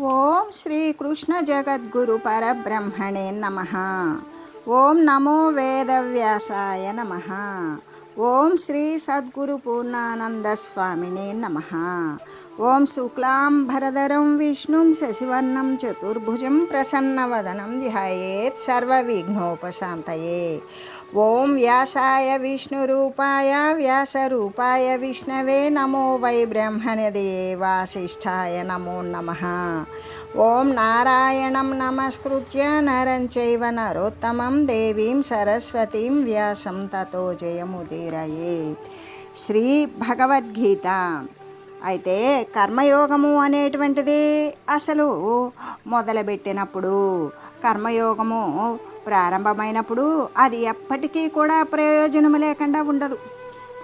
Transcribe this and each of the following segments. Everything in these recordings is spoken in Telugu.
ఓం శ్రీ కృష్ణ జగద్గురు పరబ్రహ్మణే నమ. ఓం నమో వేదవ్యాసాయ నమ. ఓం శ్రీ సద్గురు పూర్ణానంద స్వామినే నమ. ఓం శుక్లాంబరధరం విష్ణుం శశివర్ణం చతుర్భుజం ప్రసన్నవదనం ధ్యాయేత్ సర్వవిఘ్నోపశాంతయే. ఓం వ్యాసాయ విష్ణురూపాయ వ్యాసరూపాయ విష్ణవే నమో వై బ్రహ్మణదే వాసిష్ఠాయ నమో నమ. ఓం నారాయణం నమస్కృత్య నరం చైవ నరోత్తమం దేవీం సరస్వతీం వ్యాసం తతో జయముదీరయే. శ్రీ భగవద్గీత. అయితే కర్మయోగము అనేటువంటిది అసలు మొదలుపెట్టినప్పుడు కర్మయోగము ప్రారంభమైనప్పుడు అది ఎప్పటికీ కూడా ప్రయోజనం లేకుండా ఉండదు.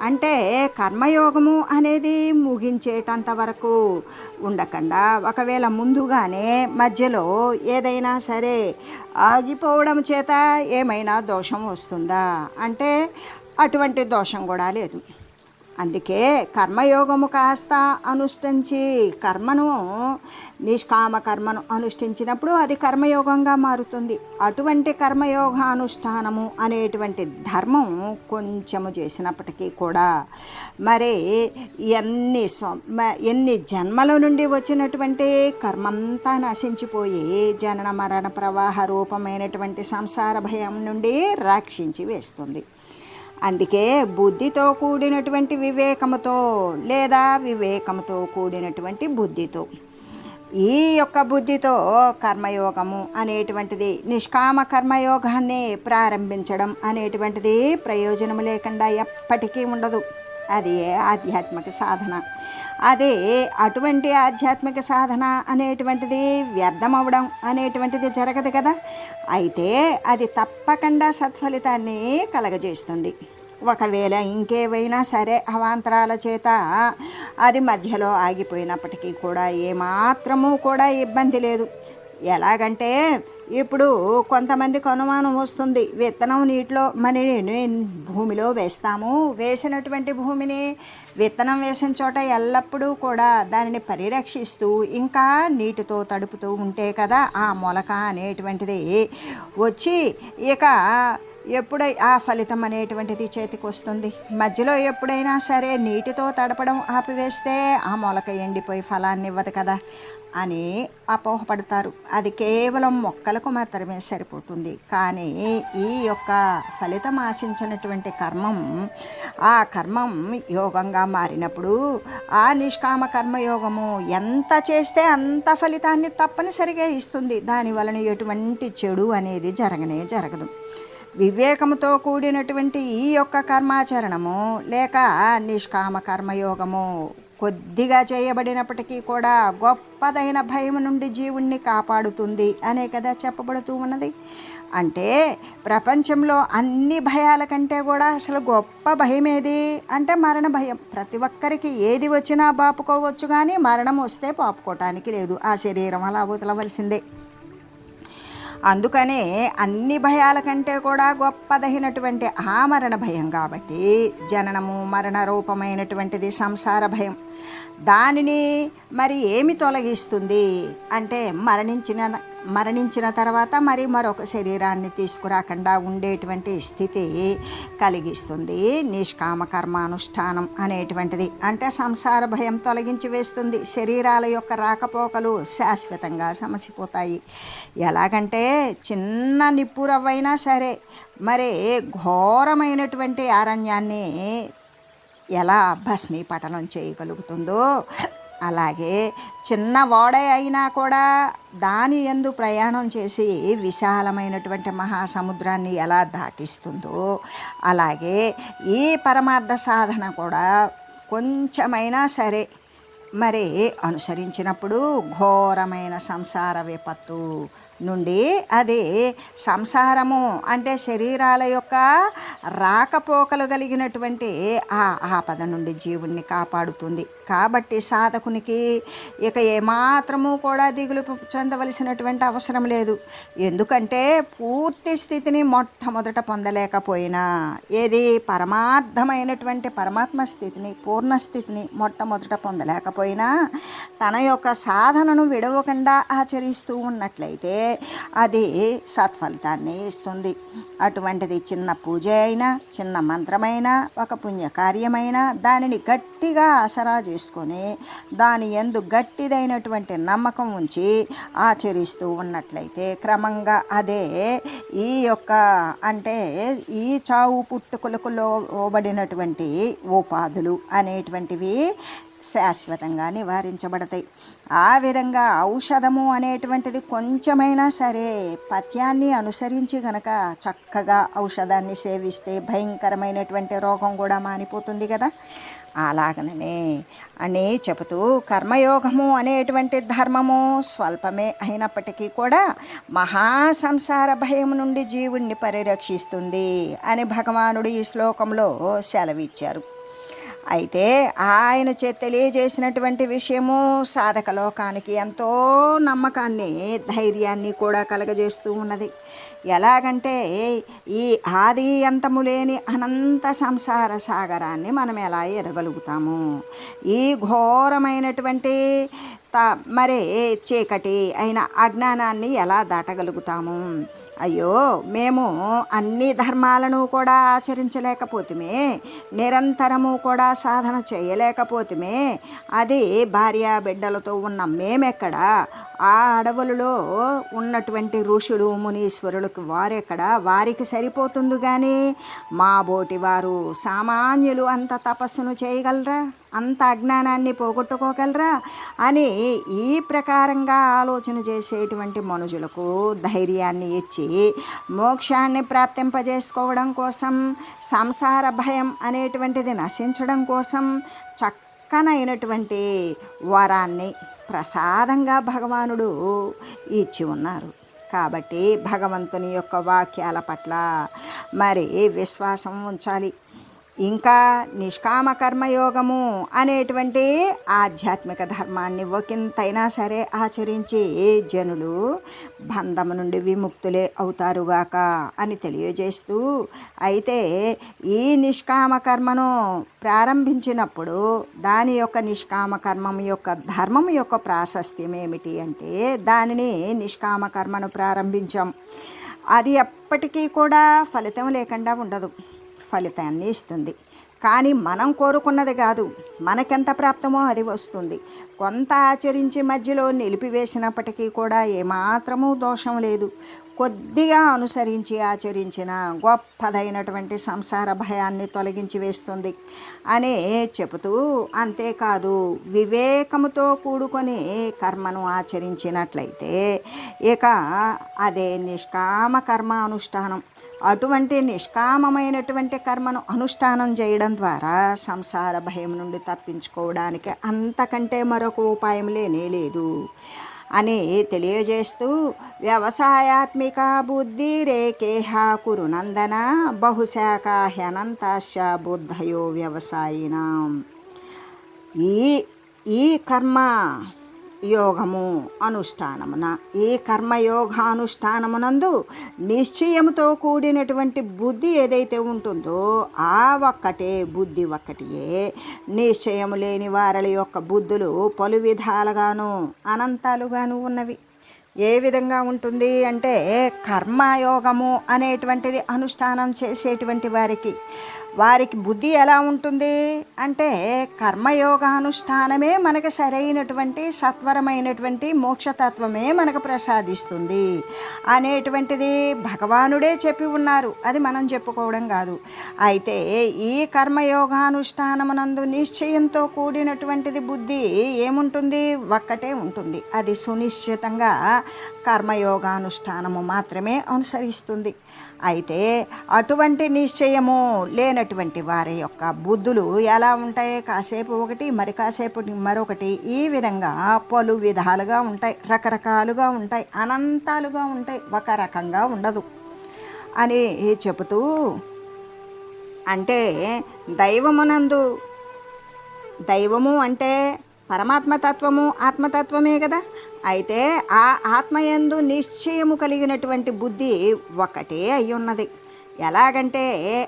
అంటే కర్మయోగము అనేది ముగించేటంత వరకు ఉండకుండా ఒకవేళ ముందుగానే మధ్యలో ఏదైనా సరే ఆగిపోవడం చేత ఏమైనా దోషం వస్తుందా? అంటే అటువంటి దోషం కూడా లేదు. అందుకే కర్మయోగము కాస్త అనుష్ఠించి కర్మను నిష్కామ కర్మను అనుష్ఠించినప్పుడు అది కర్మయోగంగా మారుతుంది. అటువంటి కర్మయోగ అనుష్ఠానము అనేటువంటి ధర్మం కొంచెము చేసినప్పటికీ కూడా మరి ఎన్ని ఎన్ని జన్మల నుండి వచ్చినటువంటి కర్మంతా నశించిపోయి జనన మరణ ప్రవాహ రూపమైనటువంటి సంసార భయం నుండి రక్షించి వేస్తుంది. అందుకే బుద్ధితో కూడినటువంటి వివేకముతో లేదా వివేకముతో కూడినటువంటి బుద్ధితో. ఈ యొక్క బుద్ధితో కర్మయోగము అనేటువంటిది నిష్కామ కర్మయోగాన్ని ప్రారంభించడం అనేటువంటిది ప్రయోజనం లేకుండా ఎప్పటికీ ఉండదు. అది ఆధ్యాత్మిక సాధన. అదే అటువంటి ఆధ్యాత్మిక సాధన అనేటువంటిది వ్యర్థమవడం అనేటువంటిది జరగదు కదా. అయితే అది తప్పకుండా సత్ఫలితాన్ని కలగజేస్తుంది. ఒకవేళ ఇంకేవైనా సరే అవాంతరాల చేత అది మధ్యలో ఆగిపోయినప్పటికీ కూడా ఏమాత్రము కూడా ఇబ్బంది లేదు. ఎలాగంటే ఇప్పుడు కొంతమందికి అనుమానం వస్తుంది. విత్తనం నీటిలో మన భూమిలో వేస్తాము. వేసినటువంటి భూమిని విత్తనం వేసిన చోట ఎల్లప్పుడూ కూడా దానిని పరిరక్షిస్తూ ఇంకా నీటితో తడుపుతూ ఉంటే కదా ఆ మొలక అనేటువంటిది వచ్చి ఇక ఎప్పుడై ఆ ఫలితం అనేటువంటిది చేతికి వస్తుంది. మధ్యలో ఎప్పుడైనా సరే నీటితో తడపడం ఆపివేస్తే ఆ మొలక ఎండిపోయి ఫలాన్ని ఇవ్వదు కదా. అని అపోహపడతారు. అది కేవలం మొక్కలకు మాత్రమే సరిపోతుంది. కానీ ఈ యొక్క ఫలితం ఆశించినటువంటి కర్మం ఆ కర్మం యోగంగా మారినప్పుడు ఆ నిష్కామ కర్మయోగము ఎంత చేస్తే అంత ఫలితాన్ని తప్పనిసరిగా ఇస్తుంది. దాని వలన ఎటువంటి చెడు అనేది జరగనే జరగదు. వివేకముతో కూడినటువంటి ఈ యొక్క కర్మాచరణము లేక నిష్కామ కర్మయోగము కొద్దిగా చేయబడినప్పటికీ కూడా గొప్పదైన భయం నుండి జీవుణ్ణి కాపాడుతుంది అనే కదా చెప్పబడుతూ ఉన్నది. అంటే ప్రపంచంలో అన్ని భయాల కంటే కూడా అసలు గొప్ప భయం ఏది అంటే మరణ భయం. ప్రతి ఒక్కరికి ఏది వచ్చినా బాపుకోవచ్చు కానీ మరణం వస్తే పాపుకోవటానికి లేదు. ఆ శరీరం అలా వదలవలసిందే అందుకనే అన్ని భయాల కంటే కూడా గొప్పదైనటువంటి ఆమరణ భయం కాబట్టి జననము మరణ రూపమైనటువంటిది సంసార భయం. దానిని మరి ఏమి తొలగిస్తుంది? అంటే మరణించిన మరణించిన తర్వాత మరి మరొక శరీరాన్ని తీసుకురాకుండా ఉండేటువంటి స్థితి కలిగిస్తుంది. నిష్కామ కర్మానుష్ఠానం అనేటువంటిది. అంటే సంసార భయం తొలగించి వేస్తుంది. శరీరాల యొక్క రాకపోకలు శాశ్వతంగా సమసిపోతాయి. ఎలాగంటే చిన్న నిప్పురవ్వైనా సరే మరి ఘోరమైనటువంటి అరణ్యాన్ని ఎలా భస్మీపటనం చేయగలుగుతుందో అలాగే చిన్న అయినా కూడా దాని ఎందు ప్రయాణం చేసి విశాలమైనటువంటి మహాసముద్రాన్ని ఎలా దాటిస్తుందో అలాగే ఈ పరమార్థ సాధన కూడా కొంచెమైనా సరే మరి అనుసరించినప్పుడు ఘోరమైన సంసార విపత్తు నుండి అది సంసారము అంటే శరీరాల యొక్క రాకపోకలు కలిగినటువంటి ఆ ఆపద నుండి జీవుణ్ణి కాపాడుతుంది. కాబట్టి సాధకునికి ఇక ఏమాత్రము కూడా దిగులు చెందవలసినటువంటి అవసరం లేదు. ఎందుకంటే పూర్తి స్థితిని మొట్టమొదట పొందలేకపోయినా ఏది పరమార్థమైనటువంటి పరమాత్మ స్థితిని పూర్ణ స్థితిని మొట్టమొదట పొందలేకపోయినా తన యొక్క సాధనను విడవకుండా ఆచరిస్తూ ఉన్నట్లయితే అది సత్ఫలితాన్ని ఇస్తుంది. అటువంటిది చిన్న పూజ అయినా చిన్న మంత్రమైనా ఒక పుణ్యకార్యమైనా దానిని గట్టిగా ఆసరా చేసుకొని దాని ఎందు గట్టిదైనటువంటి నమ్మకం ఉంచి ఆచరిస్తూ ఉన్నట్లయితే క్రమంగా అదే ఈ యొక్క అంటే ఈ చావు పుట్టుకులకు లోబడినటువంటి ఉపాధులు అనేటువంటివి శాశ్వతంగా నివారించబడతాయి. ఆ విధంగా ఔషధము అనేటువంటిది కొంచెమైనా సరే పథ్యాన్ని అనుసరించి గనక చక్కగా ఔషధాన్ని సేవిస్తే భయంకరమైనటువంటి రోగం కూడా మానిపోతుంది కదా. అలాగననే అని చెబుతూ కర్మయోగము అనేటువంటి ధర్మము స్వల్పమే అయినప్పటికీ కూడా మహా సంసార భయం నుండి జీవుణ్ణి పరిరక్షిస్తుంది అని భగవానుడు ఈ శ్లోకంలో సెలవిచ్చారు. అయితే ఆయన చే తెలియజేసినటువంటి విషయము సాధక లోకానికి ఎంతో నమ్మకాన్ని ధైర్యాన్ని కూడా కలగజేస్తూ ఉన్నది. ఎలాగంటే ఈ ఆది అంతము లేని అనంత సంసార సాగరాన్ని మనం ఎలా ఎదగలుగుతాము? ఈ ఘోరమైనటువంటి త మరే చీకటి అయిన అజ్ఞానాన్ని ఎలా దాటగలుగుతాము? అయ్యో మేము అన్ని ధర్మాలను కూడా ఆచరించలేకపోతుమే నిరంతరము కూడా సాధన చేయలేకపోతుమే. అది భార్య బిడ్డలతో ఉన్న మేమెక్కడ? ఆ అడవులలో ఉన్నటువంటి ఋషులు మునీశ్వరులకు వారెక్కడ? వారికి సరిపోతుంది కానీ మా బోటి వారు సామాన్యులు అంత తపస్సును చేయగలరా? అంత అజ్ఞానాన్ని పోగొట్టుకోగలరా అని ఈ ప్రకారంగా ఆలోచన చేసేటువంటి మనుషులకు ధైర్యాన్ని ఇచ్చి మోక్షాన్ని ప్రాప్తింపజేసుకోవడం కోసం సంసార భయం అనేటువంటిది నశించడం కోసం చక్కనైనటువంటి వరాన్ని ప్రసాదంగా భగవానుడు ఇచ్చి ఉన్నారు. కాబట్టి భగవంతుని యొక్క వాక్యాల పట్ల మరి విశ్వాసం ఉంచాలి. ఇంకా నిష్కామ కర్మయోగము అనేటువంటి ఆధ్యాత్మిక ధర్మాన్ని ఒకంతైనా సరే ఆచరించి జనులు బంధము నుండి విముక్తులే అవుతారుగాక అని తెలియజేస్తూ అయితే ఈ నిష్కామ కర్మను ప్రారంభించినప్పుడు దాని యొక్క నిష్కామ కర్మం యొక్క ధర్మం యొక్క ప్రాశస్త్యం ఏమిటి అంటే దానిని నిష్కామ కర్మను ప్రారంభించాం. అది ఎప్పటికీ కూడా ఫలితం లేకుండా ఉండదు. ఫలితాన్ని ఇస్తుంది. కానీ మనం కోరుకున్నది కాదు మనకెంత ప్రాప్తమో అది వస్తుంది. కొంత ఆచరించి మధ్యలో నిలిపివేసినప్పటికీ కూడా ఏమాత్రమూ దోషం లేదు. కొద్దిగా అనుసరించి ఆచరించిన గొప్పదైనటువంటి సంసార భయాన్ని తొలగించి వేస్తుంది అనే చెబుతూ అంతేకాదు వివేకముతో కూడుకొని కర్మను ఆచరించినట్లయితే ఇక అదే నిష్కామ కర్మ అనుష్ఠానం. అటువంటి నిష్కామమైనటువంటి కర్మను అనుష్ఠానం చేయడం ద్వారా సంసార భయం నుండి తప్పించుకోవడానికి అంతకంటే మరొక ఉపాయం లేనే లేదు. అని తెలియజేస్తూ వ్యవసాయాత్మిక బుద్ధి రేకేహ కురునందన బహుశాఖ హ్యనంతాశ బుద్ధయో వ్యవసాయినాం. ఈ ఈ కర్మ యోగము అనుష్ఠానమున. ఈ కర్మయోగానుష్ఠానమునందు నిశ్చయముతో కూడినటువంటి బుద్ధి ఏదైతే ఉంటుందో ఆ ఒక్కటే బుద్ధి ఒక్కటియే. నిశ్చయము లేని వారల యొక్క బుద్ధులు పలు విధాలుగాను అనంతాలుగాను ఉన్నవి. ఏ విధంగా ఉంటుంది అంటే కర్మయోగము అనేటువంటిది అనుష్ఠానం చేసేటువంటి వారికి వారికి బుద్ధి ఎలా ఉంటుంది? అంటే కర్మయోగానుష్ఠానమే మనకు సరైనటువంటి సత్వరమైనటువంటి మోక్షతత్వమే మనకు ప్రసాదిస్తుంది. అనేటువంటిది భగవానుడే చెప్పి ఉన్నారు. అది మనం చెప్పుకోవడం కాదు. అయితే ఈ కర్మయోగానుష్ఠానమునందు నిశ్చయంతో కూడినటువంటిది బుద్ధి ఏముంటుంది? ఒక్కటే ఉంటుంది. అది సునిశ్చితంగా కర్మయోగానుష్ఠానము మాత్రమే అనుసరిస్తుంది. అయితే అటువంటి నిశ్చయము లేనటువంటి వారి యొక్క బుద్ధులు ఎలా ఉంటాయి కాసేపు ఒకటి మరి కాసేపు మరొకటి ఈ విధంగా పలు విధాలుగా ఉంటాయి రకరకాలుగా ఉంటాయి అనంతాలుగా ఉంటాయి ఒక రకంగా ఉండదు. అని చెబుతూ అంటే దైవమునందు దైవము అంటే పరమాత్మతత్వము ఆత్మతత్వమే కదా? అయితే ఆ ఆత్మయందు నిశ్చయము కలిగినటువంటి బుద్ధి ఒకటే అయి ఉన్నది ఎలాగంటే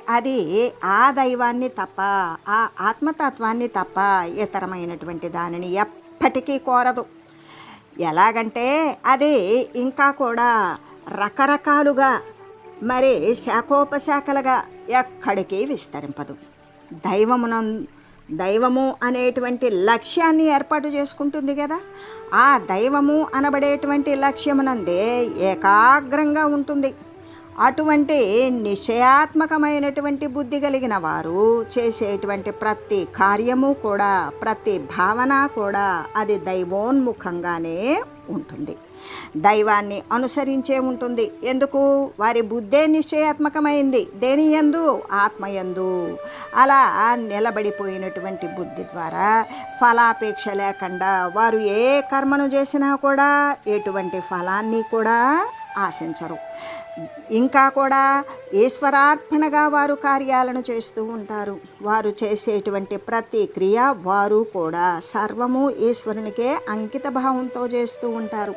అది ఆ దైవాన్ని తప్ప ఆ ఆత్మతత్వాన్ని తప్ప ఇతరమైనటువంటి దానిని ఎప్పటికీ కోరదు. ఎలాగంటే అది ఇంకా కూడా రకరకాలుగా మరి శాఖోపశాఖలుగా ఎక్కడికి విస్తరింపదు. దైవమునం దైవము అనేటువంటి లక్ష్యాన్ని ఏర్పాటు చేసుకుంటుంది కదా. ఆ దైవము అనబడేటువంటి లక్ష్యమునందే ఏకాగ్రంగా ఉంటుంది. అటువంటి నిశ్చయాత్మకమైనటువంటి బుద్ధి కలిగిన వారు చేసేటువంటి ప్రతి కార్యము కూడా ప్రతి భావన కూడా అది దైవోన్ముఖంగానే ఉంటుంది. దైవాన్ని అనుసరించే ఉంటుంది. ఎందుకు? వారి బుద్ధే నిశ్చయాత్మకమైంది. దేని యందు? ఆత్మయందు అలా నిలబడిపోయినటువంటి బుద్ధి ద్వారా ఫలాపేక్ష లేకుండా వారు ఏ కర్మను చేసినా కూడా ఎటువంటి ఫలాన్ని కూడా ఆశించరు. ఇంకా కూడా ఈశ్వరార్పణగా వారు కార్యాలను చేస్తూ ఉంటారు. వారు చేసేటువంటి ప్రతి క్రియ వారు కూడా సర్వము ఈశ్వరునికే అంకిత భావంతో చేస్తూ ఉంటారు.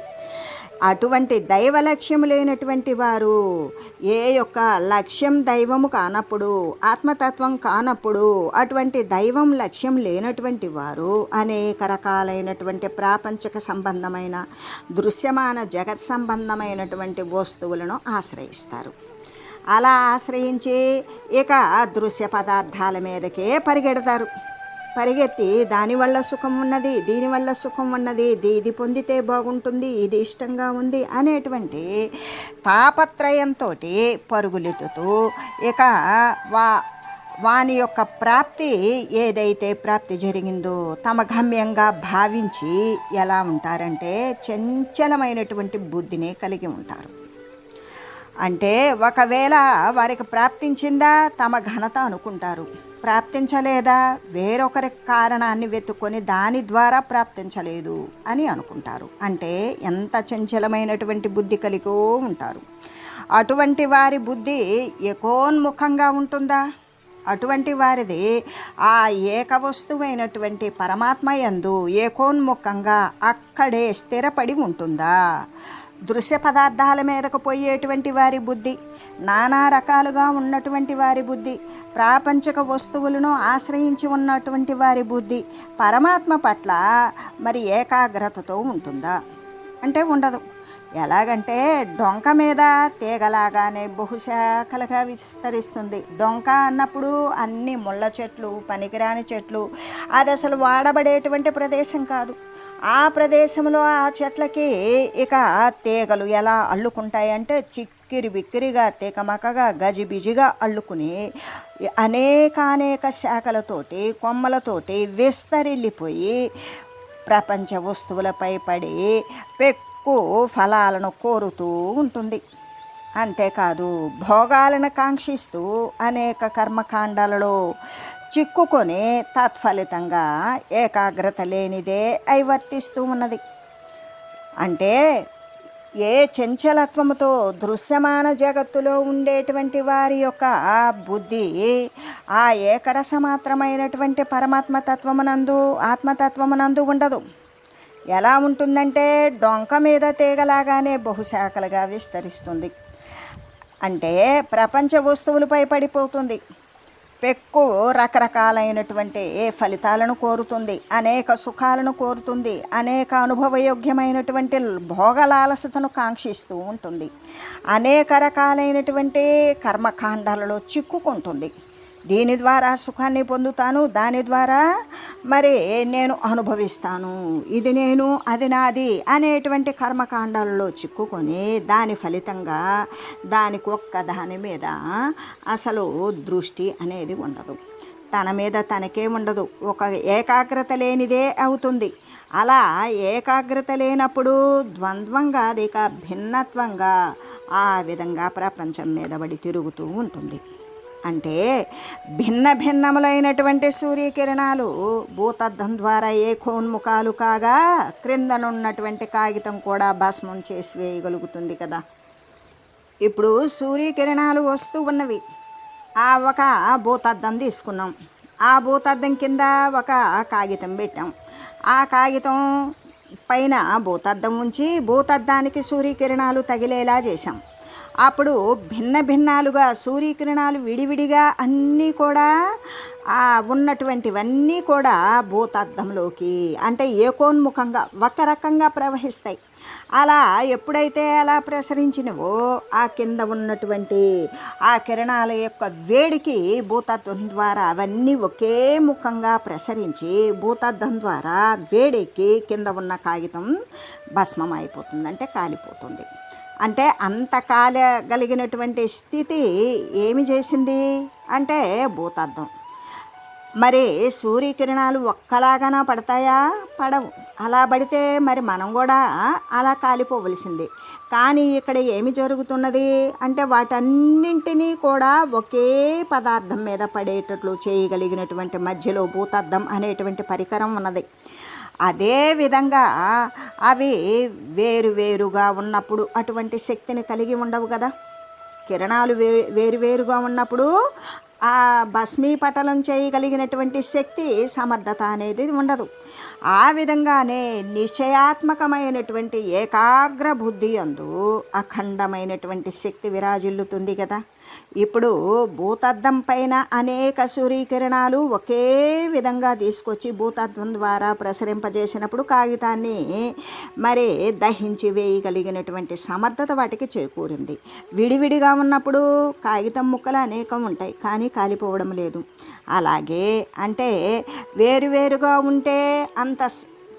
అటువంటి దైవ లక్ష్యం లేనటువంటి వారు ఏ యొక్క లక్ష్యం దైవము కానప్పుడు ఆత్మతత్వం కానప్పుడు అటువంటి దైవం లక్ష్యం లేనటువంటి వారు అనేక రకాలైనటువంటి ప్రాపంచక సంబంధమైన దృశ్యమాన జగత్ సంబంధమైనటువంటి వస్తువులను ఆశ్రయిస్తారు. అలా ఆశ్రయించి ఇక దృశ్య పదార్థాల మీదకే పరిగెడతారు. పరిగెత్తి దానివల్ల సుఖం ఉన్నది దీనివల్ల సుఖం ఉన్నది ఇది ఇది పొందితే బాగుంటుంది ఇది ఇష్టంగా ఉంది అనేటువంటి తాపత్రయంతో పరుగులెత్తుతూ ఇక వా వాని యొక్క ప్రాప్తి ఏదైతే ప్రాప్తి జరిగిందో తమ గమ్యంగా భావించి ఎలా ఉంటారంటే చంచలమైనటువంటి బుద్ధిని కలిగి ఉంటారు. అంటే ఒకవేళ వారికి ప్రాప్తించిందా తమ ఘనత అనుకుంటారు. ప్రాప్తించలేదా? వేరొకరి కారణాన్ని వెతుక్కొని దాని ద్వారా ప్రాప్తించలేదు అని అనుకుంటారు. అంటే ఎంత చంచలమైనటువంటి బుద్ధి కలిగి ఉంటారు. అటువంటి వారి బుద్ధి ఎకోన్ముఖంగా ఉంటుందా? అటువంటి వారిది ఆ ఏక వస్తువైనటువంటి పరమాత్మ యందు ఏకోన్ముఖంగా అక్కడే స్థిరపడి ఉంటుందా? దృశ్య పదార్థాల మీదకు పోయేటువంటి వారి బుద్ధి నానా రకాలుగా ఉన్నటువంటి వారి బుద్ధి ప్రాపంచక వస్తువులను ఆశ్రయించి ఉన్నటువంటి వారి బుద్ధి పరమాత్మ పట్ల మరి ఏకాగ్రతతో ఉంటుందా? అంటే ఉండదు. ఎలాగంటే డొంక మీద తీగలాగానే బహుశాఖలుగా విస్తరిస్తుంది. డొంక అన్నప్పుడు అన్ని ముళ్ళ చెట్లు పనికిరాని చెట్లు అది అసలు వాడబడేటువంటి ప్రదేశం కాదు. ఆ ప్రదేశంలో ఆ చెట్లకి ఇక తీగలు ఎలా అల్లుకుంటాయంటే చిక్కిరి బిక్కిరిగా తీకమకగా గజిబిజిగా అల్లుకుని అనేకానేక శాఖలతోటి కొమ్మలతోటి విస్తరిల్లిపోయి ప్రపంచ వస్తువులపై పడి పెక్కు ఫలాలను కోరుతూ ఉంటుంది. అంతేకాదు భోగాలను కాంక్షిస్తూ అనేక కర్మకాండాలలో చిక్కుకొని తత్ఫలితంగా ఏకాగ్రత లేనిదే అవి వర్తిస్తూ ఉన్నది. అంటే ఏ చంచలత్వముతో దృశ్యమాన జగత్తులో ఉండేటువంటి వారి యొక్క బుద్ధి ఆ ఏకరసమాత్రమైనటువంటి పరమాత్మ తత్వమునందు ఆత్మతత్వమునందు ఉండదు. ఎలా ఉంటుందంటే డొంక మీద తీగలాగానే బహుశాఖలుగా విస్తరిస్తుంది. అంటే ప్రపంచ వస్తువులపై పడిపోతుంది. పెక్కు రకరకాలైనటువంటి ఫలితాలను కోరుతుంది అనేక సుఖాలను కోరుతుంది అనేక అనుభవయోగ్యమైనటువంటి భోగలాలసతను కాంక్షిస్తూ ఉంటుంది. అనేక రకాలైనటువంటి కర్మకాండాలలో చిక్కుకుంటుంది. దీని ద్వారా సుఖాన్ని పొందుతాను దాని ద్వారా మరి నేను అనుభవిస్తాను. ఇది నేను అది నాది అనేటువంటి కర్మకాండాలలో చిక్కుకొని దాని ఫలితంగా దానికి ఒక్క దాని మీద అసలు దృష్టి అనేది ఉండదు. తన మీద తనకే ఉండదు. ఒక ఏకాగ్రత లేనిదే అవుతుంది. అలా ఏకాగ్రత లేనప్పుడు ద్వంద్వంగా అదిక ఇక భిన్నత్వంగా ఆ విధంగా ప్రపంచం మీద పడి తిరుగుతూ ఉంటుంది. అంటే భిన్న భిన్నములైనటువంటి సూర్యకిరణాలు భూతద్దం ద్వారా ఏకోన్ముఖాలు కాగా క్రిందనున్నటువంటి కాగితం కూడా భస్మం చేసి వేయగలుగుతుంది కదా. ఇప్పుడు సూర్యకిరణాలు వస్తూ ఉన్నవి. ఆ ఒక భూతద్దం తీసుకున్నాం. ఆ భూతద్దం కింద ఒక కాగితం పెట్టాం. ఆ కాగితం పైన భూతద్దం ఉంచి భూతద్దానికి సూర్యకిరణాలు తగిలేలా చేశాం. అప్పుడు భిన్న భిన్నాలుగా సూర్యకిరణాలు విడివిడిగా అన్నీ కూడా ఉన్నటువంటివన్నీ కూడా భూతార్థంలోకి అంటే ఏకోన్ముఖంగా ఒక రకంగా ప్రవహిస్తాయి. అలా ఎప్పుడైతే అలా ప్రసరించినవో ఆ కింద ఉన్నటువంటి ఆ కిరణాల యొక్క వేడికి భూతత్వం ద్వారా అవన్నీ ఒకే ముఖంగా ప్రసరించి భూతత్వం ద్వారా వేడికి కింద ఉన్న కాగితం భస్మం అయిపోతుంది అంటే కాలిపోతుంది. అంటే అంత కాలగలిగినటువంటి స్థితి ఏమి చేసింది అంటే భూతార్థం. మరి సూర్యకిరణాలు ఒక్కలాగానా పడతాయా? పడవు. అలా పడితే మరి మనం కూడా అలా కాలిపోవలసింది. కానీ ఇక్కడ ఏమి జరుగుతున్నది అంటే వాటన్నింటినీ కూడా ఒకే పదార్థం మీద పడేటట్లు చేయగలిగినటువంటి మధ్యలో భూతార్థం అనేటువంటి పరికరం ఉన్నది. అదే విధంగా అవి వేరు వేరుగా ఉన్నప్పుడు అటువంటి శక్తిని కలిగి ఉండవు కదా. కిరణాలు వే వేరువేరుగా ఉన్నప్పుడు ఆ భస్మీపటలం చేయగలిగినటువంటి శక్తి సమర్థత అనేది ఉండదు. ఆ విధంగానే నిశ్చయాత్మకమైనటువంటి ఏకాగ్ర బుద్ధి అందు అఖండమైనటువంటి శక్తి విరాజిల్లుతుంది కదా. ఇప్పుడు భూతద్దం పైన అనేక సూర్యకిరణాలు ఒకే విధంగా తీసుకొచ్చి భూతద్దం ద్వారా ప్రసరింపజేసినప్పుడు కాగితాన్ని మరి దహించి వేయగలిగినటువంటి సమర్థత వాటికి చేకూరింది. విడివిడిగా ఉన్నప్పుడు కాగితం ముక్కలు అనేకం ఉంటాయి కానీ కాలిపోవడం లేదు. అలాగే అంటే వేరువేరుగా ఉంటే అంత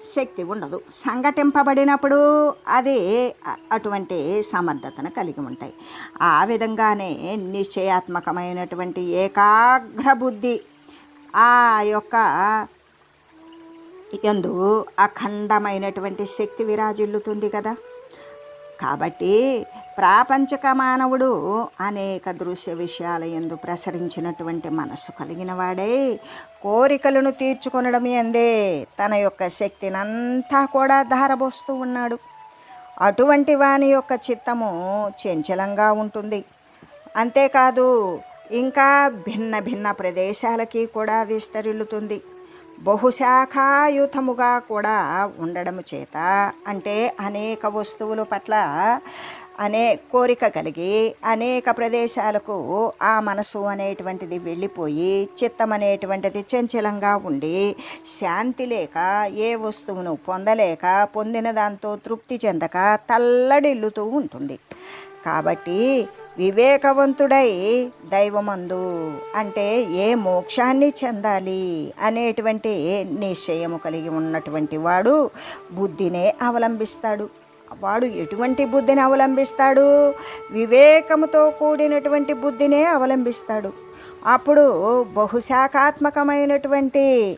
శక్తి ఉండదు సంఘటింపబడినప్పుడు అది అటువంటి సమర్థతను కలిగి ఉంటాయి. ఆ విధంగానే నిశ్చయాత్మకమైనటువంటి ఏకాగ్ర బుద్ధి ఆ యొక్క ఎందు అఖండమైనటువంటి శక్తి విరాజిల్లుతుంది కదా. కాబట్టి ప్రాపంచక మానవుడు అనేక దృశ్య విషయాల ఎందు ప్రసరించినటువంటి మనస్సు కలిగిన వాడే. కోరికలను తీర్చుకొనడం ఎందే తన యొక్క శక్తినంతా కూడా ధారబోస్తూ ఉన్నాడు. అటువంటి వాని యొక్క చిత్తము చంచలంగా ఉంటుంది. అంతేకాదు ఇంకా భిన్న భిన్న ప్రదేశాలకి కూడా విస్తరిల్లుతుంది. బహుశాఖాయుతముగా కూడా ఉండడము చేత అంటే అనేక వస్తువుల పట్ల అనే కోరిక కలిగి అనేక ప్రదేశాలకు ఆ మనసు అనేటువంటిది వెళ్ళిపోయి చిత్తం అనేటువంటిది చంచలంగా ఉండి శాంతి లేక ఏ వస్తువును పొందలేక పొందిన దాంతో తృప్తి చెందక తల్లడిల్లుతూ ఉంటుంది. కాబట్టి వివేకవంతుడై దైవమందు అంటే ఏ మోక్షాన్ని చెందాలి అనేటువంటి నిశ్చయము కలిగి ఉన్నటువంటి వాడు బుద్ధినే అవలంబిస్తాడు. వాడు ఎటువంటి బుద్ధిని అవలంబిస్తాడు? వివేకముతో కూడినటువంటి బుద్ధినే అవలంబిస్తాడు. అప్పుడు బహుశాఖాత్మకమైనటువంటి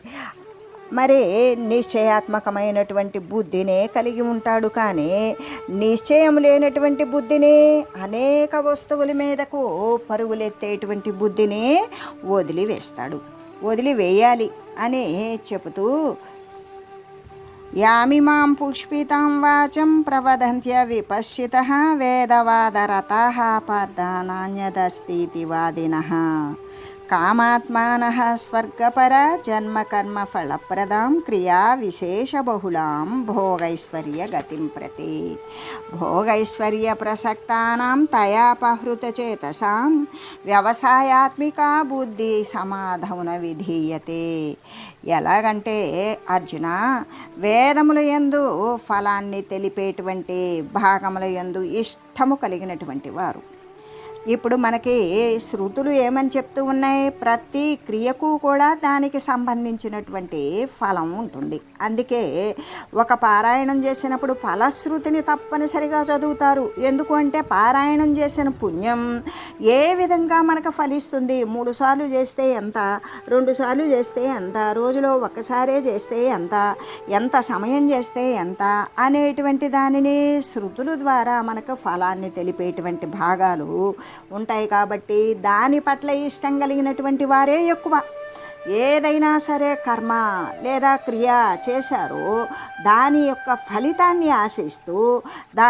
మరి నిశ్చయాత్మకమైనటువంటి బుద్ధినే కలిగి ఉంటాడు కానీ నిశ్చయం లేనటువంటి బుద్ధిని అనేక వస్తువుల మీదకు పరుగులెత్తేటువంటి బుద్ధిని వదిలివేస్తాడు. వదిలివేయాలి అని చెబుతూ యామిమాం పుష్పితం వాచం ప్రవదంత్య విపశ్చిత వేదవాదరత పార్థానాన్యదస్తి వాదిన కామాత్మాన స్వర్గపర జన్మకర్మ ఫలప్రదాం క్రియా విశేషబహుళాం భోగైశ్వర్య గతిం ప్రతి. భోగైశ్వర్య ప్రసక్తానాం తయాపహృతచేతసాం వ్యవసాయాత్మిక బుద్ధి సమాధౌన విధీయతే. ఎలాగంటే అర్జున వేదముల యందు ఫలాన్ని తెలిపేటువంటి భాగముల యందు ఇష్టము కలిగినటువంటి వారు. ఇప్పుడు మనకి శృతులు ఏమని చెప్తూ ఉన్నాయి? ప్రతి క్రియకు కూడా దానికి సంబంధించినటువంటి ఫలం ఉంటుంది. అందుకే ఒక పారాయణం చేసినప్పుడు ఫలశ్రుతిని తప్పనిసరిగా చదువుతారు. ఎందుకు అంటే పారాయణం చేసిన పుణ్యం ఏ విధంగా మనకు ఫలిస్తుంది? మూడు సార్లు చేస్తే ఎంత? రెండు సార్లు చేస్తే ఎంత? రోజులో ఒక్కసారే చేస్తే ఎంత? ఎంత సమయం చేస్తే ఎంత? అనేటువంటి దానిని శృతుల ద్వారా మనకు ఫలాన్ని తెలిపేటువంటి భాగాలు ఉంటాయి కాబట్టి దాని పట్ల ఇష్టం కలిగినటువంటి వారే ఎక్కువ. ఏదైనా సరే కర్మ లేదా క్రియ చేశారో దాని యొక్క ఫలితాన్ని ఆశిస్తూ దా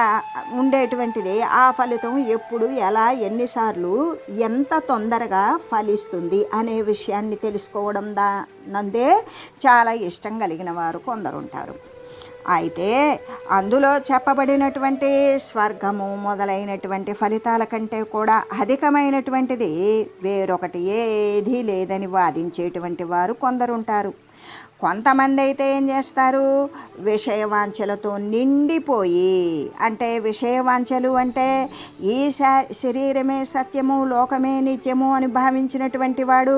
ఉండేటువంటిది. ఆ ఫలితం ఎప్పుడు ఎలా ఎన్నిసార్లు ఎంత తొందరగా ఫలిస్తుంది అనే విషయాన్ని తెలుసుకోవడం దా నందే చాలా ఇష్టం కలిగిన వారు కొందరుంటారు. అయితే అందులో చెప్పబడినటువంటి స్వర్గము మొదలైనటువంటి ఫలితాల కంటే కూడా అధికమైనటువంటిది. వేరొకటి ఏదీ లేదని వాదించేటువంటి వారు కొందరుంటారు. కొంతమంది అయితే ఏం చేస్తారు? విషయవాంఛలతో నిండిపోయి అంటే విషయవాంఛలు అంటే ఈ శరీరమే సత్యము లోకమే నిత్యము అని భావించినటువంటి వాడు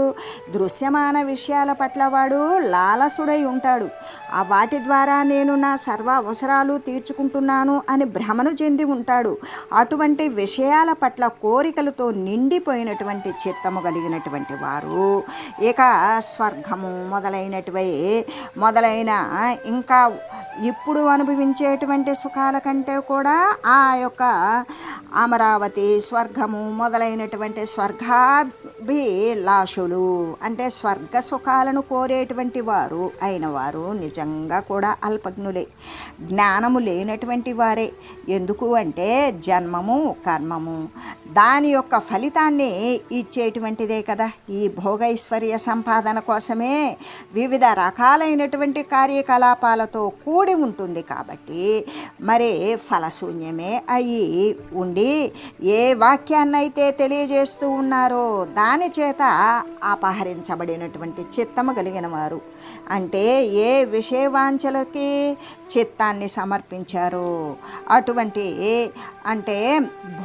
దృశ్యమాన విషయాల పట్ల వాడు లాలసుడై ఉంటాడు. ఆ వాటి ద్వారా నేను నా సర్వ అవసరాలు తీర్చుకుంటున్నాను అని భ్రమను చెంది ఉంటాడు. అటువంటి విషయాల పట్ల కోరికలతో నిండిపోయినటువంటి చిత్తము కలిగినటువంటి వారు. ఇక స్వర్గము మొదలైనటువంటి మొదలైన ఇంకా ఇప్పుడు అనుభవించేటువంటి సుఖాల కంటే కూడా ఆ యొక్క అమరావతి స్వర్గము మొదలైనటువంటి స్వర్గాభిలాషులు అంటే స్వర్గ సుఖాలను కోరేటువంటి వారు అయిన వారు నిజంగా కూడా అల్పజ్ఞులే. జ్ఞానము లేనటువంటి వారే. ఎందుకు అంటే జన్మము కర్మము. దాని యొక్క ఫలితాన్ని ఇచ్చేటువంటిదే కదా ఈ భోగైశ్వర్య సంపాదన కోసమే వివిధ రకాల రకాలైనటువంటి కార్యకలాపాలతో కూడి ఉంటుంది కాబట్టి మరి ఫలశూన్యమే అయి ఉండి ఏ వాక్యాన్నైతే తెలియజేస్తూ ఉన్నారో దాని చేత అపహరించబడినటువంటి చిత్తము కలిగిన వారు. అంటే ఏ విషయవాంఛలకి చిత్తాన్ని సమర్పించారు. అటువంటి అంటే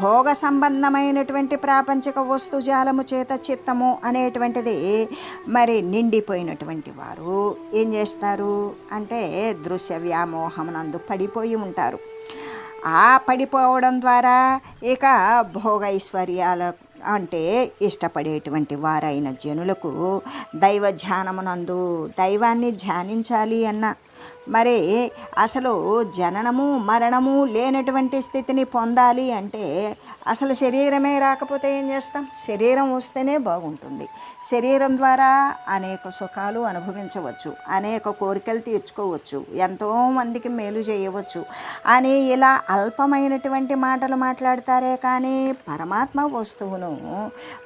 భోగ సంబంధమైనటువంటి ప్రాపంచిక వస్తుజాలము చేత చిత్తము అనేటువంటిది మరి నిండిపోయినటువంటి వారు ఏం చేస్తారు? అంటే దృశ్య వ్యామోహమునందు పడిపోయి ఉంటారు. ఆ పడిపోవడం ద్వారా ఇక భోగైశ్వర్యాల అంటే ఇష్టపడేటువంటి వారైన జనులకు దైవ ధ్యానమునందు దైవాన్ని ధ్యానించాలి అన్న మరి అసలు జననము మరణము లేనటువంటి స్థితిని పొందాలి అంటే అసలు శరీరమే రాకపోతే ఏం చేస్తాం? శరీరం వస్తేనే బాగుంటుంది. శరీరం ద్వారా అనేక సుఖాలు అనుభవించవచ్చు అనేక కోరికలు తీర్చుకోవచ్చు ఎంతో మందికి మేలు చేయవచ్చు అని ఇలా అల్పమైనటువంటి మాటలు మాట్లాడతారే కానీ పరమాత్మ వస్తువును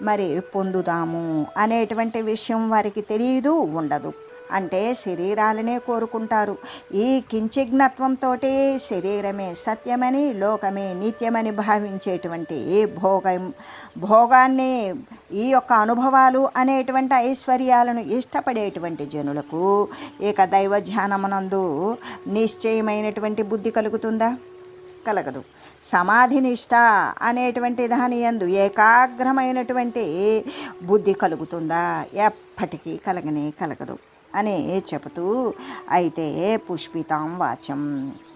మరి పొందుదాము అనేటువంటి విషయం వారికి తెలియదు ఉండదు. అంటే శరీరాలనే కోరుకుంటారు. ఈ కించిజ్ఞత్వంతో శరీరమే సత్యమని లోకమే నిత్యమని భావించేటువంటి భోగం భోగాన్ని ఈ యొక్క అనుభవాలు అనేటువంటి ఐశ్వర్యాలను ఇష్టపడేటువంటి జనులకు ఇక దైవ ధ్యానమునందు నిశ్చయమైనటువంటి బుద్ధి కలుగుతుందా? కలగదు. సమాధి నిష్ట అనేటువంటి దాని యందు ఏకాగ్రమైనటువంటి బుద్ధి కలుగుతుందా? ఎప్పటికీ కలగనే కలగదు. అని చెబుతూ అయితే పుష్పితాం వాచం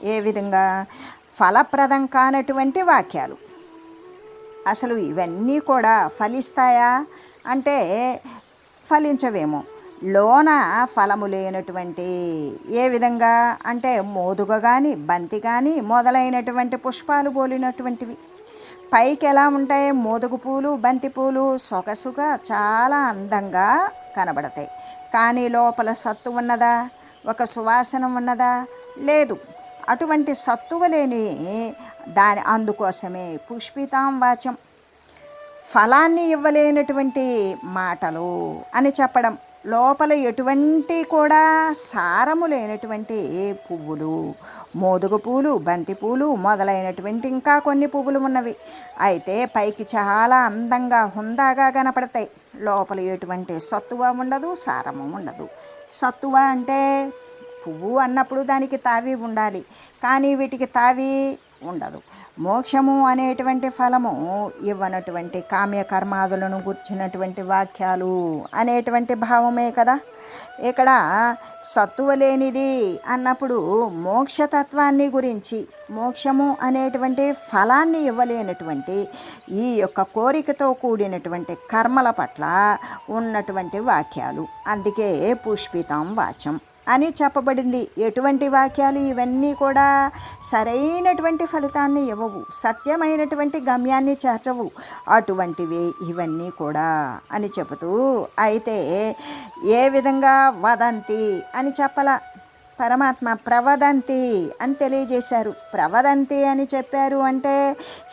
ఏ విధంగా? ఫలప్రదం కానటువంటి వాక్యాలు. అసలు ఇవన్నీ కూడా ఫలిస్తాయా? అంటే ఫలించవేమో. లోన ఫలము లేనటువంటి ఏ విధంగా? అంటే మోదుగ కానీ బంతి కానీ మొదలైనటువంటి పుష్పాలు పోలినటువంటివి పైకి ఎలా ఉంటాయి? మోదుగు పూలు బంతి పూలు సొగసుగా చాలా అందంగా కనబడతాయి. కానీ లోపల సత్తు ఉన్నదా? ఒక సువాసన ఉన్నదా? లేదు. అటువంటి సత్తువ లేని దాని అందుకోసమే పుష్పితాం వాచం ఫలాన్ని ఇవ్వలేనటువంటి మాటలు అని చెప్పడం. లోపల ఎటువంటి కూడా సారము లేనటువంటి పువ్వులు మోదుగ పూలు బంతి పూలు మొదలైనటువంటి ఇంకా కొన్ని పువ్వులు ఉన్నవి. అయితే పైకి చాలా అందంగా హుందాగా కనపడతాయి. లోపల ఎటువంటి సత్తువ ఉండదు సారము ఉండదు. సత్తువ అంటే పువ్వు అన్నప్పుడు దానికి తావి ఉండాలి. కానీ వీటికి తావి ఉండదు. మోక్షము అనేటువంటి ఫలము ఇవ్వనటువంటి కామ్యకర్మాదులను గుర్చినటువంటి వాక్యాలు అనేటువంటి భావమే కదా. ఇక్కడ సత్తువ లేనిది అన్నప్పుడు మోక్షతత్వాన్ని గురించి మోక్షము అనేటువంటి ఫలాన్ని ఇవ్వలేనటువంటి ఈ యొక్క కోరికతో కూడినటువంటి కర్మల పట్ల ఉన్నటువంటి వాక్యాలు. అందుకే పుష్పితం వాచం. అని చెప్పబడింది. ఎటువంటి వాక్యాలు ఇవన్నీ కూడా సరైనటువంటి ఫలితాన్ని ఇవ్వవు. సత్యమైనటువంటి గమ్యాన్ని చేర్చవు. అటువంటివి ఇవన్నీ కూడా అని చెబుతూ అయితే ఏ విధంగా వదంతి అని చెప్పల? పరమాత్మ ప్రవదంతి అని తెలియజేశారు. ప్రవదంతి అని చెప్పారు అంటే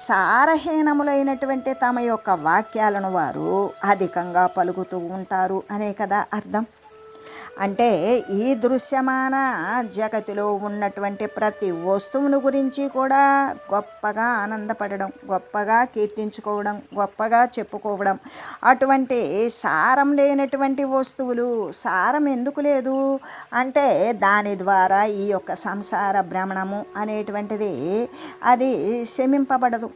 సారహీనములైనటువంటి తమ యొక్క వాక్యాలను వారు అధికంగా పలుకుతూ ఉంటారు అనే కదా అర్థం. అంటే ఈ దృశ్యమాన జగతిలో ఉన్నటువంటి ప్రతి వస్తువును గురించి కూడా గొప్పగా ఆనందపడడం గొప్పగా కీర్తించుకోవడం గొప్పగా చెప్పుకోవడం. అటువంటి సారం లేనటువంటి వస్తువులు సారం ఎందుకు లేదు? అంటే దాని ద్వారా ఈ యొక్క సంసార భ్రమణము అనేటువంటిది అది శమింపబడదు.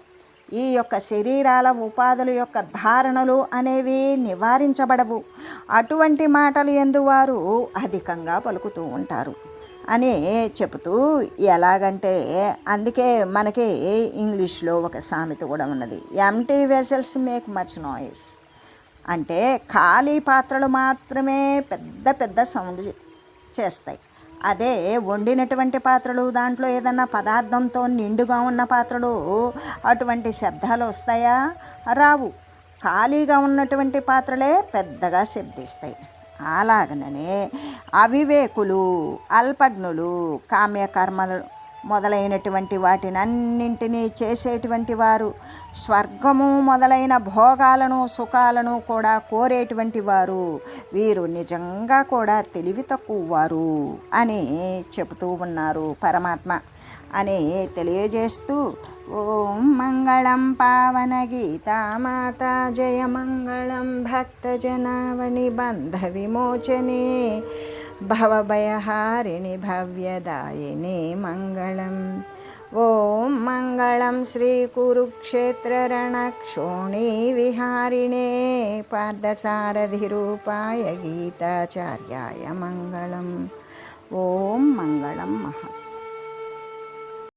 ఈ యొక్క శరీరాల ఉపాధుల యొక్క ధారణలు అనేవి నివారించబడవు. అటువంటి మాటలు ఎందువారు? అధికంగా పలుకుతూ ఉంటారు. అని చెబుతూ ఎలాగంటే అందుకే మనకి ఇంగ్లీష్లో ఒక సామెత కూడా ఉన్నది. Empty vessels make much noise అంటే ఖాళీ పాత్రలు మాత్రమే పెద్ద పెద్ద సౌండ్ చేస్తాయి. అదే వండినటువంటి పాత్రలు దాంట్లో ఏదన్నా పదార్థంతో నిండుగా ఉన్న పాత్రలు అటువంటి శబ్దాలు వస్తాయా? రావు. ఖాళీగా ఉన్నటువంటి పాత్రలే పెద్దగా శబ్దిస్తాయి. అలాగనే అవివేకులు అల్పజ్ఞులు కామ్యకర్మలు మొదలైనటువంటి వాటినన్నింటినీ చేసేటువంటి వారు. స్వర్గము మొదలైన భోగాలను సుఖాలను కూడా కోరేటువంటి వారు. వీరు నిజంగా కూడా తెలివి తక్కువ వారు అని చెబుతూ ఉన్నారు పరమాత్మ. అని తెలియజేస్తూ ఓం మంగళం పావన గీతామాత జయ మంగళం భక్తజనావని బంధ విమోచనే భవభయహారిణి భవ్యదాయిని మంగళం ఓం మంగళం శ్రీ కురుక్షేత్రరణక్షోణీ విహారిణే పార్థసారథిరూపాయ గీతాచార్యాయ మంగళం ఓం మంగళం మహా